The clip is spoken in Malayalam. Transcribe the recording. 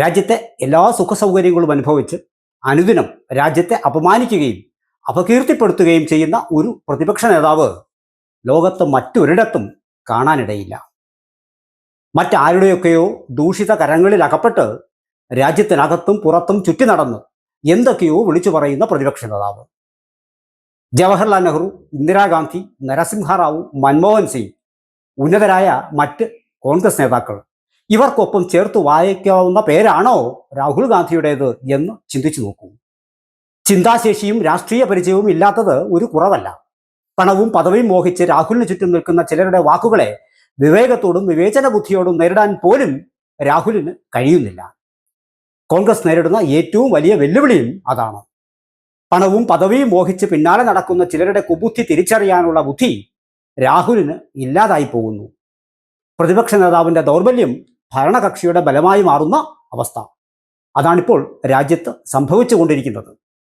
രാജ്യത്തെ എല്ലാ സുഖ സൗകര്യങ്ങളും അനുഭവിച്ച് അനുദിനം രാജ്യത്തെ അപമാനിക്കുകയും അപകീർത്തിപ്പെടുത്തുകയും ചെയ്യുന്ന ഒരു പ്രതിപക്ഷ നേതാവ് ലോകത്ത് മറ്റൊരിടത്തും കാണാനിടയില്ല. മറ്റാരുടെയൊക്കെയോ ദൂഷിത കരങ്ങളിൽ അകപ്പെട്ട് രാജ്യത്തിനകത്തും പുറത്തും ചുറ്റി നടന്ന് എന്തൊക്കെയോ വിളിച്ചു പറയുന്ന പ്രതിപക്ഷ നേതാവ്. ജവഹർലാൽ നെഹ്റു ഇന്ദിരാഗാന്ധി നരസിംഹറാവു മൻമോഹൻ സിംഗ് ഉന്നതരായ മറ്റ് കോൺഗ്രസ് നേതാക്കൾ ഇവർക്കൊപ്പം ചേർത്ത് വായിക്കാവുന്ന പേരാണോ രാഹുൽ ഗാന്ധിയുടേത് എന്ന് ചിന്തിച്ചു നോക്കൂ. ചിന്താശേഷിയും രാഷ്ട്രീയ പരിചയവും ഇല്ലാത്തത് ഒരു കുറവല്ല. പണവും പദവിയും മോഹിച്ച് രാഹുലിന് ചുറ്റും നിൽക്കുന്ന ചിലരുടെ വാക്കുകളെ വിവേകത്തോടും വിവേചന ബുദ്ധിയോടും നേരിടാൻ പോലും രാഹുലിന് കഴിയുന്നില്ല. കോൺഗ്രസ് നേരിടുന്ന ഏറ്റവും വലിയ വെല്ലുവിളിയും അതാണ്. പണവും പദവിയും മോഹിച്ച് പിന്നാലെ നടക്കുന്ന ചിലരുടെ കുബുദ്ധി തിരിച്ചറിയാനുള്ള ബുദ്ധി രാഹുലിന് ഇല്ലാതായി പോകുന്നു. പ്രതിപക്ഷ നേതാവിന്റെ ദൗർബല്യം ഭരണകക്ഷിയുടെ ബലമായി മാറുന്ന അവസ്ഥ. അതാണിപ്പോൾ രാജ്യത്ത് സംഭവിച്ചുകൊണ്ടിരിക്കുന്നത്.